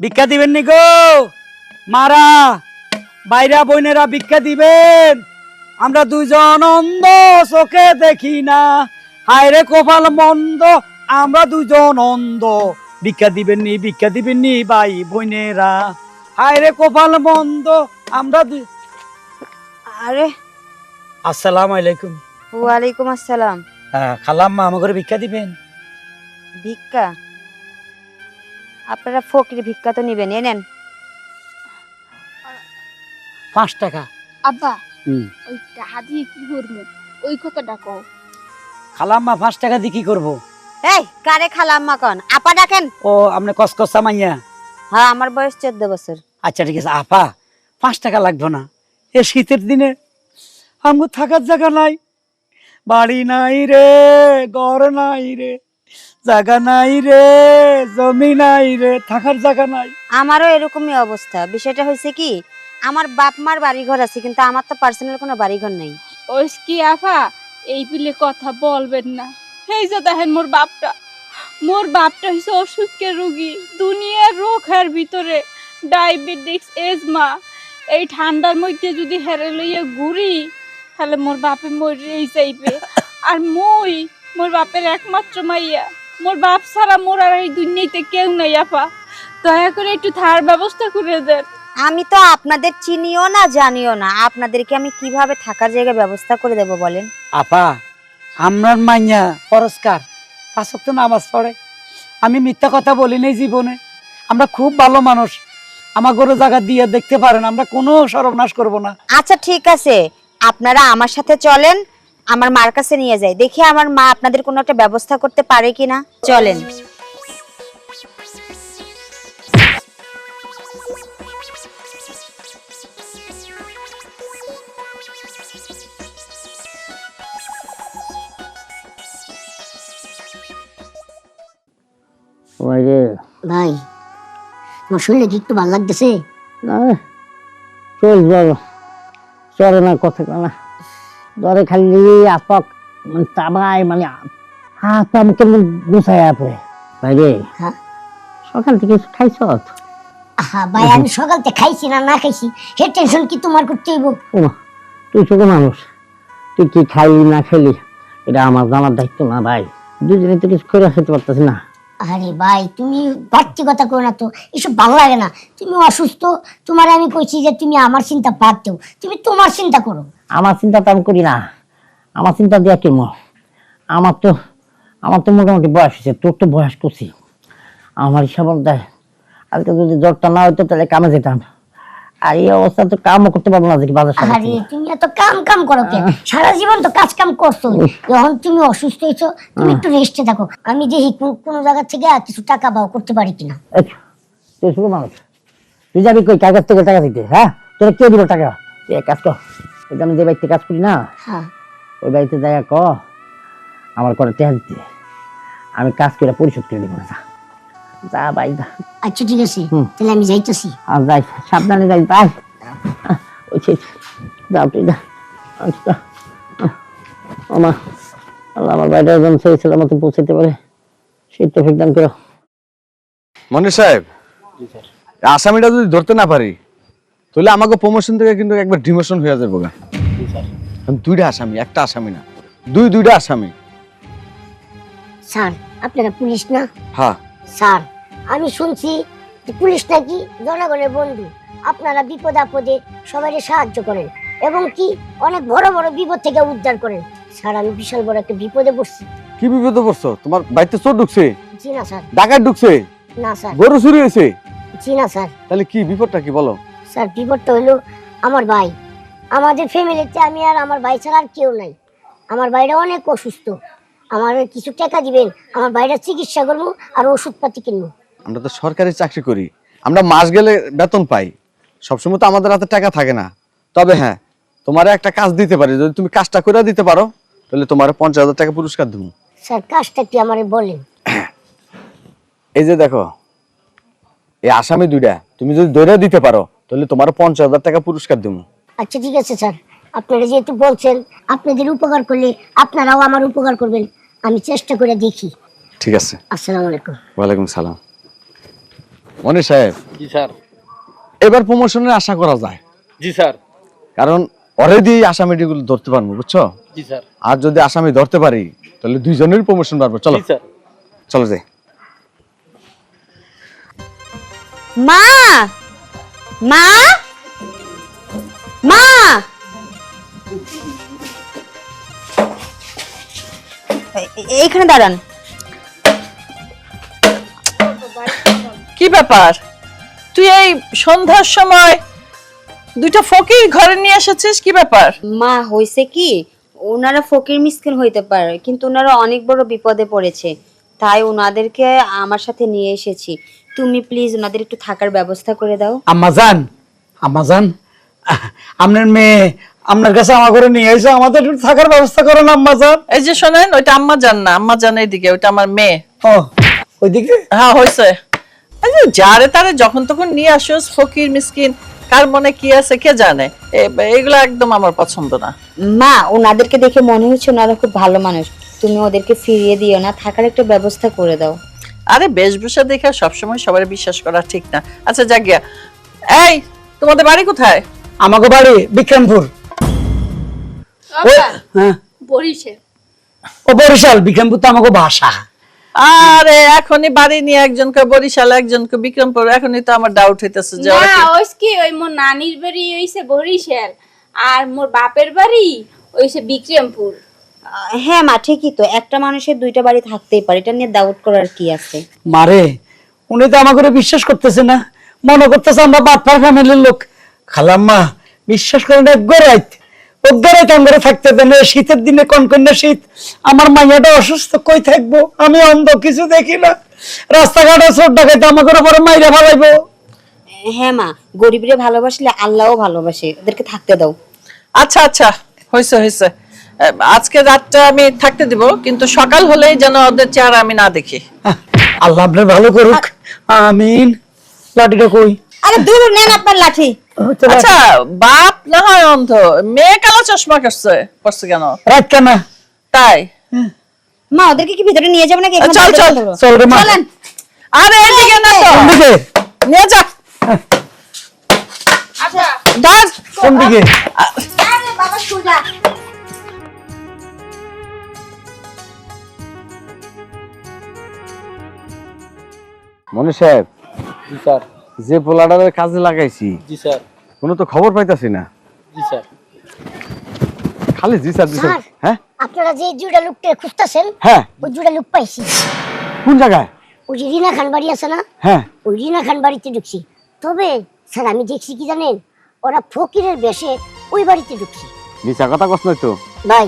ভিক্ষা দিবেন নি গো? মারা বাইরা বোনেরা ভিক্ষা দিবেন। আমরা দুজন অন্ধ চোখে দেখি না। হায় রে কপাল মন্দ আমরা দুজন অন্ধ। ভিক্ষা দিবেন নি ভিক্ষা দিবেন নি ভাই বোনেরা। হায় রে কপাল মন্দ আমরা আরে। আসসালামু আলাইকুম। ওয়ালাইকুম আসসালাম। হ্যাঁ খালাম্মা আমাকে ভিক্ষা দিবেন? ভিক্ষা? আপনারা ফকির ভিক্ষা তো নিবেন এ নেন। পাঁচ টাকা। আব্বা ওই টাকা দিয়ে কি করব? ওই কথাটা কও। খালাম্মা পাঁচ টাকা দিয়ে কি করব? এই কারে খালাম্মা কন? আপা ডাকেন। ও আপনি কসকসা মাইয়া? হ্যাঁ আমার বয়স চোদ্দ বছর। আচ্ছা ঠিক আছে আপা পাঁচ টাকা লাগবে না। এ শীতের দিনে আমার থাকার জায়গা নাই। বাড়ি নাই রে ঘর নাই রে। জায়গা নাই রে জমি নাই রে থাকার জায়গা নাই। আমারও এরকমই অবস্থা। বিষয়টা হয়েছে কি আমার বাপ মার বাড়ি ঘর আছে কিন্তু আমার তো পার্সোনাল কোনো বাড়ি ঘর নেই। ওই কি আফা এই পিলে কথা বলবেন না। এই যে দেখেন মোর বাপটা। মোর বাপটা হচ্ছে অসুখের রুগী দুনিয়ার রোগের ভিতরে। Diabetics asthma. এই ঠান্ডার মধ্যে যদি হেরে লইয়া ঘুরি তাহলে মোর বাপে মরেই যাইবে। আর মই মোর বাপের একমাত্র মাইয়া। মোর বাপ ছাড়া মোর আর এই দুনিয়াতে কেউ নাই আপা। দয়া করে একটু থার ব্যবস্থা করে দেন। আমি তো আপনাদের চিনিও না জানিও না। আপনাদেরকে আমি কীভাবে থাকার জায়গা ব্যবস্থা করে দেব বলেন? আপা আমরার মাইয়া পরস্কার। পাঁচক তো নামাজ পড়ে। আমি মিথ্যা কথা বলি নাই জীবনে। আমরা খুব ভালো মানুষ। আমার গরু জায়গা দিয়ে দেখতে পারেন আমরা কোনো সর্বনাশ করব না। আচ্ছা ঠিক আছে। আপনারা আমার সাথে চলেন। আমার মার কাছে নিয়ে যাই। দেখি আমার মা আপনাদের কোনো একটা ব্যবস্থা করতে পারে কিনা। চলেন। ভাই তোমার শরীরে কি একটু ভালো লাগতেছে? না চল জ্বর চলে না কথা না। জ্বরে খালি আপক মানে চাবাই মানে হাত পা কেমন গুছাই আপে ভাই রে হ্যাঁ। সকাল থেকে খাইছ? আহা ভাই আমি সকাল থেকে খাইছি না না খাইছি। হে টেনশন কি তোমার করতে হইব? তুই ছোট মানুষ তুই কি খাইলি না খেলি এটা আমার জানার দায়িত্ব না ভাই। দুজনে তো কিছু করে খেতে পারতেছি না। আরে ভাই, তুমি বাড়তি কথা করো না তো, এসব ভালো লাগে না। তুমি অসুস্থ, তোমার আমি কইছি যে তুমি আমার চিন্তা বাদ দেও। তুমি তোমার চিন্তা করো। আমার চিন্তা তো আমি করি না। আমার চিন্তা দিয়া কেম আমার তো আমার তো মোটামুটি বয়স হয়েছে, তোর তো বয়স করছি আমার হিসাব দেয় আজকে যদি জ্বরটা না হইতো তাহলে কামে যেতাম। আর এই অবস্থা তো কামও করতে পারব না দেখি বাজার আরে তুমি এত কাম কাম করো কে? সারা জীবন তো কাজ কাম করছ। যখন তুমি অসুস্থ হয়েছো তুমি একটু রেস্টে থাকো। আমি দেখি কোনো জায়গা থেকে আর কিছু টাকা পাও করতে পারি কিনা? তুই শুধু মানুষ। তুই যাবি কই? থেকে টাকা দিতে? হ্যাঁ? তোরা কে দিল টাকা? তুই কাজ কর। ওই আমি যে বাড়িতে কাজ করি না হ্যাঁ। ওই বাড়িতে দেখা ক আমার করে টেহা দিতে। আমি কাজ করে পরিশোধ করে দেবো না যা। যা বাই যা। আচ্ছা ঠিক আছে হুম। তাহলে আমি যাইতেছি। আর যাই সাবধানে যাই তাই ওই যাও তুই যা। আচ্ছা। আমা আল্লাহ আমার বাইরে একজন সেই মতো পৌঁছাতে পারে। সেই তো দান করো। মনির সাহেব আসামিটা যদি ধরতে না পারি তাহলে আমাকে প্রমোশন থেকে কিন্তু একবার ডিমোশন হয়ে যাবে গা। দুইটা আসামি একটা আসামি না। দুই দুইটা আসামি। স্যার আপনারা পুলিশ না? হ্যাঁ। স্যার আমি শুনছি পুলিশ নাকি জনগণের বন্ধু। আপনারা বিপদ আপদে সবাই সাহায্য করেন এবং কি অনেক বড় বড় বিপদ থেকে উদ্ধার করেন। স্যার আমি বিশাল বড় একটা বিপদে পড়ছি। কি বিপদে পড়ছো? তোমার বাড়িতে চোর ঢুকছে? জি না স্যার। ডাকাত ঢুকছে? না স্যার। গরু চুরি হয়েছে? জি না স্যার। তাহলে কি বিপদটা কি বলো? স্যার বিপদটা হলো আমার ভাই। আমাদের ফ্যামিলিতে আমি আর আমার ভাই ছাড়া আর কেউ নাই। আমার ভাইরা অনেক অসুস্থ। আমার কিছু টাকা দিবেন আমার ভাইরা চিকিৎসা করব আর ওষুধপাতি কিনবো। আমরা তো সরকারি চাকরি করি। আমরা মাস গেলে বেতন পাই। সবসময় তো আমাদের হাতে টাকা থাকে না। তবে হ্যাঁ তোমার একটা কাজ দিতে পারি। যদি তুমি কাজটা করে দিতে পারো তাহলে তোমার পঞ্চাশ হাজার টাকা পুরস্কার দেবো স্যার কাজটা কি আমারে বলেন? এই যে দেখো এই আসামি দুইটা তুমি যদি দৌড়ে দিতে পারো তাহলে তোমার পঞ্চাশ হাজার টাকা পুরস্কার দেবো আচ্ছা ঠিক আছে স্যার। আপনারা যেহেতু বলছেন আপনাদের উপকার করলে আপনারাও আমার উপকার করবেন। আমি চেষ্টা করে দেখি। ঠিক আছে। আসসালামু আলাইকুম। ওয়ালাইকুম সালাম। মনির সাহেব জি স্যার। এবার প্রমোশনের আশা করা যায়? জি স্যার। কারণ অলরেডি আসামিটিগুলো ধরতে পারব বুঝছ? জি স্যার। আর যদি আসামি ধরতে পারি তাহলে দুইজনের প্রমোশন পারব চলো। জি স্যার। চলো যাই। মা! মা! মা! এ- এ- এইখানে দাঁড়ান। কি ব্যাপার? তুই এই সন্ধ্যার সময় দুইটা ফকির ঘরে নিয়ে এসেছিস কি ব্যাপার? মা হইছে কি? ওনারা ফকির মিসকিন হইতে পারে কিন্তু ওনারা অনেক বড় বিপদে পড়েছে। তাই ওনাদেরকে আমার সাথে নিয়ে এসেছি। তুমি প্লিজ ওনাদের একটু থাকার ব্যবস্থা করে দাও। আম্মাজান আম্মাজান আপনার মেয়ে আপনার কাছে আমার করে নিয়ে এসে আমাদের একটু থাকার ব্যবস্থা করেন আম্মাজান এই যে শোনেন ওইটা আম্মা জান না আম্মা জান এইদিকে ওইটা আমার মেয়ে। ও ওইদিকে? হ্যাঁ হয়েছে যারে তারে যখন তখন নিয়ে আসোস ফকির মিসকিন কার মনে কি আছে কে জানে? এগুলো একদম আমার পছন্দ না। মা ওনাদেরকে দেখে মনে হচ্ছে ওনারা খুব ভালো মানুষ। তুমি ওদেরকে ফিরিয়ে দিও না থাকার একটা ব্যবস্থা করে দাও। আরে বেশভূষা দেখে সবসময় সবার বিশ্বাস করা ঠিক না। আচ্ছা জাগিয়া এই তোমাদের বাড়ি কোথায়? আমাকে বাড়ি বিক্রমপুর। ও- হ্যাঁ। ও বরিশাল বিক্রমপুর তো আমাকে ভাষা আরে এখনই বাড়ি নিয়ে একজনকে বরিশাল একজনকে বিক্রমপুর এখনই তো আমার ডাউট হইতেছে যে না ওই কি ওই মোর নানির বাড়ি হইছে বরিশাল আর মোর বাপের বাড়ি হইছে বিক্রমপুর। আহ, হ্যাঁ মা ঠিকই তো একটা মানুষের দুইটা বাড়ি থাকতেই পারে এটা নিয়ে ডাউট করার কি আছে? মারে উনি তো আমাকে বিশ্বাস করতেছে না মনে করতেছে আমরা বাটপার ফ্যামিলির লোক। খালাম্মা বিশ্বাস করেন একগরাইত অগ্গরাইত আমরা থাকতে দেন। শীতের দিনে কনকন্যা শীত। আমার মাইয়াটা অসুস্থ কই থাকব? আমি অন্ধ কিছু দেখি না। রাস্তাঘাটে চোর ডাকাইতে আমাকে উপরে মাইরা ফেলাইবো। হ্যাঁ মা গরিবরে ভালোবাসলে আল্লাহও ভালোবাসে। ওদেরকে থাকতে দাও। আচ্ছা আচ্ছা। হয়েছে হয়েছে আজকে রাতটা আমি থাকতে দিব কিন্তু সকাল হলেই যেন ওদের চেহারা আমি না দেখি। আল্লাহ আপনার ভালো করুক। আমিন। লাঠিটা কই? আরে দূর নেন আপনার লাঠি। আচ্ছা বাপ না হয় অন্ধ মেয়ে কালো চশমা করছে করছে কেন? রাত কেনা? তাই? মা ওদেরকে কি ভিতরে নিয়ে যাব নাকি? চল, চল। চল রে মা। চলেন। আরে এদিকে না তো। কোন দিকে? নিয়ে যা। আচ্ছা। ধর কোন দিকে? আরে বাবা সোজা। মনি সাহেব স্যার। যে পোলাডারের কাজে লাগাইছি জি স্যার। কোনো তো খবর পাইতাছি না। জি স্যার। খালি জি স্যার জি স্যার। হ্যাঁ? আপনারা যে জুড়া লোকটা খুঁজতেছেন হ্যাঁ। ওই জুড়া লোক পাইছি। কোন জায়গায়? ওই যে রিনা খান বাড়ি আছে না? হ্যাঁ। ওই রিনা খান বাড়িতে ঢুকছি। তবে স্যার আমি দেখছি কি জানেন ওরা ফকিরের বেশে ওই বাড়িতে ঢুকছি। মিশা কথা কস নাই তো। ভাই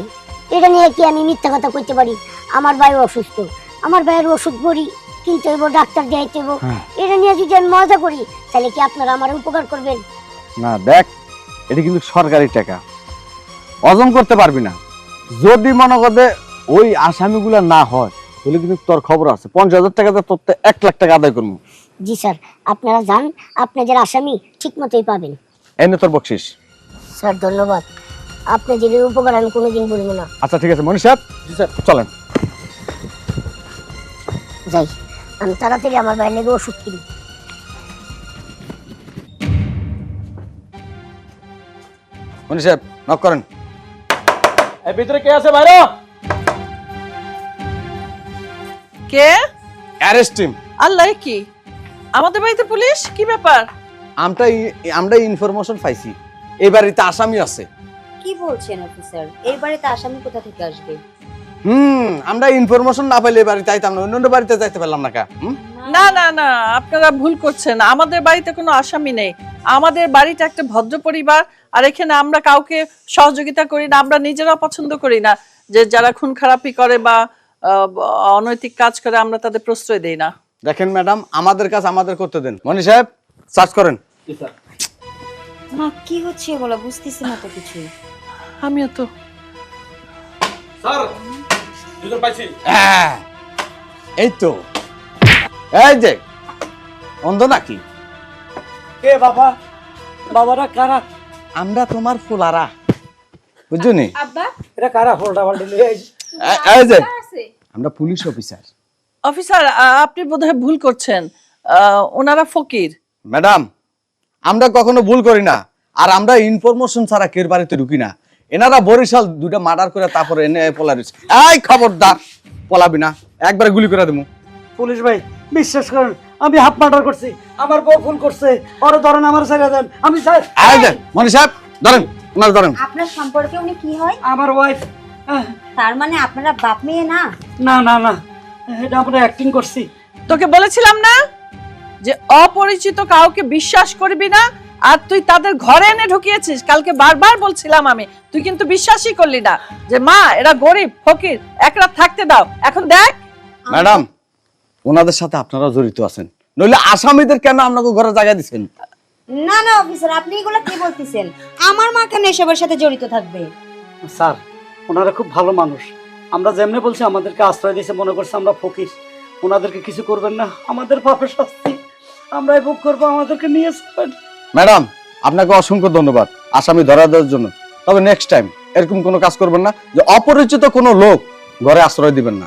এটা নিয়ে কি আমি মিথ্যা কথা কইতে পারি? আমার ভাই অসুস্থ। আমার ভাইয়ের ওষুধ বড়ি কিনতে হইব ডাক্তার দেখাইতে হইব। হ্যাঁ। এটা নিয়ে যদি আমি মজা করি তাহলে কি আপনারা আমার উপকার করবেন? না দেখ এটা কিন্তু সরকারি টাকা। হজম করতে পারবি না। যদি মনে করতে ওই আসামিগুলো না হয় তাহলে কিন্তু তোর খবর আছে। পঞ্চাশ হাজার টাকা দিয়ে তোর তো এক লাখ টাকা আদায় করব। জি স্যার। আপনারা যান আপনাদের আসামি ঠিক মতোই পাবেন এনে তোর বকশিস। স্যার ধন্যবাদ। আপনি এই উপকার আমি কোনোদিন বলব না। আচ্ছা ঠিক আছে মনীষ। সাহেব জি স্যার। চলেন। যাই। আমি তাড়াতাড়ি আমার ভাইয়ের লেগে ওষুধ কিনি। মনীষ সাহেব নক করেন। এই ভিতরে কে আছে বাইরে কে? Arrest team. আল্লাহ কি? আমাদের বাড়িতে পুলিশ? কি ব্যাপার? আমরা আমরা ইনফরমেশন পাইছি। এই বাড়িতে আসামি আছে। কি বলছেন অফিসার? এই বাড়িতে আসামি কোথা থেকে আসবে? হুম আমরা ইনফরমেশন না পাইলে বাড়িতে আইতাম না অন্য বাড়িতে যাইতে পারলাম না কা না না না আপনারা ভুল করছেন। আমাদের বাড়িতে কোনো আসামি নেই। আমাদের বাড়িটা একটা ভদ্র পরিবার আর এখানে আমরা কাউকে সহযোগিতা করি না আমরা নিজেরাও পছন্দ করি না যে যারা খুন খারাপি করে বা অনৈতিক কাজ করে আমরা তাদের প্রশ্রয় দেই না। দেখেন ম্যাডাম আমাদের কাজ আমাদের করতে দেন। মনীষ সাহেব সার্চ করেন। মা কি হচ্ছে বলো বুঝতেছি না তো কিছু আমিও তো। স্যার দুজন পাইছি। হ্যাঁ, এই তো। এই যে অন্ধ নাকি? কে বাবা? বাবারা কারা? আমরা তোমার ফুলারা। বুঝছ নি আব্বা। এটা কারা? ফোলটা পাল্টে লিয়ে আইছে? এই যে আমরা পুলিশ অফিসার। অফিসার আপনি বোধহয় ভুল করছেন। আহ, ওনারা ফকির। ম্যাডাম আমরা কখনো ভুল করি না। আর আমরা ইনফরমেশন ছাড়া কের বাড়িতে ঢুকি না। এনারা বরিশাল দুটা মার্ডার করে তারপরে এনে পলারিস এই খবরদার পলাবি না একবারে গুলি করে দেবো পুলিশ ভাই বিশ্বাস করেন আমি হাফ মার্ডার করছি আমার বউ ফোন করছে ওরে ধরেন আমার ছেড়ে দেন আমি চাই এই! যে মনি সাহেব ধরেন ওনার ধরেন। আপনার সম্পর্কে উনি কি হয়? আমার ওয়াইফ তার মানে আপনারা বাপ মেয়ে না? না না না এটা আমরা অ্যাক্টিং করছি। তোকে বলেছিলাম না? যে অপরিচিত কাউকে বিশ্বাস করবি না আর তুই তাদের ঘরে এনে ঢুকিয়েছিস। কালকে বারবার বলছিলাম আমি তুই কিন্তু বিশ্বাসই করলি না যে মা এরা গরিব ফকির এক রাত থাকতে দাও। এখন দেখ। ম্যাডাম ওনাদের সাথে আপনারা জড়িত আছেন। নইলে আসামিদের কেন আপনাকে ঘরে জায়গা দিচ্ছেন না না অফিসার আপনি এগুলো কি বলতেছেন? আমার মা কেন এসবের সাথে জড়িত থাকবে? স্যার ওনারা খুব ভালো মানুষ। আমরা যেমনি বলছি আমাদেরকে আশ্রয় দিয়েছে মনে করছে আমরা ফকির। ওনাদেরকে কিছু করবেন না আমাদের পাপের শাস্তি। আমরাই ভোগ করব, আমাদেরকে নিয়ে যাবেন ম্যাডাম, আপনাকে অসংখ্য ধন্যবাদ আসামি ধরা দেওয়ার জন্য। তবে নেক্সট টাইম এরকম কোনো কাজ করবেন না যে অপরিচিত কোনো লোক ঘরে আশ্রয় দিবেন না।